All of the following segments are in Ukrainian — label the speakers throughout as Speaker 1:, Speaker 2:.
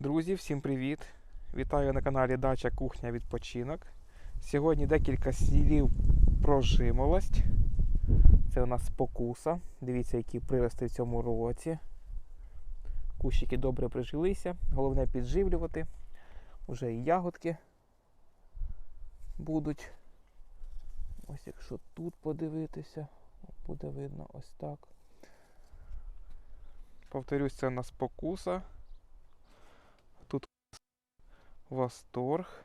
Speaker 1: Друзі, всім привіт! Вітаю на каналі Дача Кухня Відпочинок. Сьогодні декілька слів про жимолость. Це у нас спокуса. Дивіться, які прирости в цьому році. Кущики добре прижилися. Головне підживлювати. Уже і ягодки будуть. Ось якщо тут подивитися, буде видно ось так. Повторюсь, це у нас спокуса. Восторг.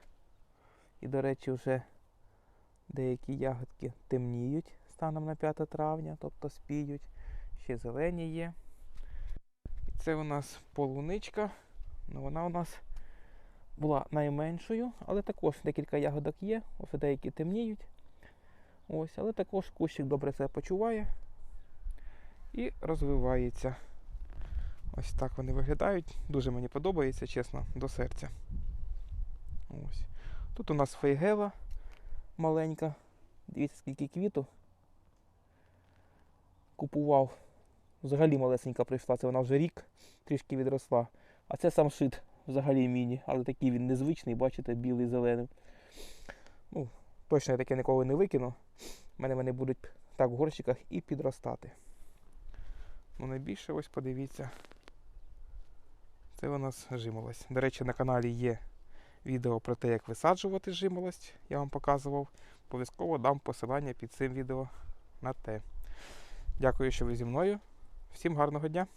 Speaker 1: І, до речі, вже деякі ягодки темніють станом на 5 травня, тобто спіють. Ще зелені є. І це у нас полуничка. Ну, вона у нас була найменшою, але також декілька ягодок є, ось деякі темніють. Ось, але також кущик добре себе почуває і розвивається. Ось так вони виглядають. Дуже мені подобається, чесно, до серця. Ось. Тут у нас фейгела маленька. Дивіться, скільки квіту. Купував. Взагалі малесенька прийшла, це вона вже рік трішки відросла. А це сам шит взагалі міні, але такий він незвичний, бачите, білий зелений. Ну, точно я таке ніколи не викину. У мене вони будуть так в горщиках і підростати. Ну, найбільше ось подивіться. Це у нас жимолость. До речі, на каналі є відео про те, як висаджувати жимолость, я вам показував. Обов'язково дам посилання під цим відео на те. Дякую, що ви зі мною. Всім гарного дня!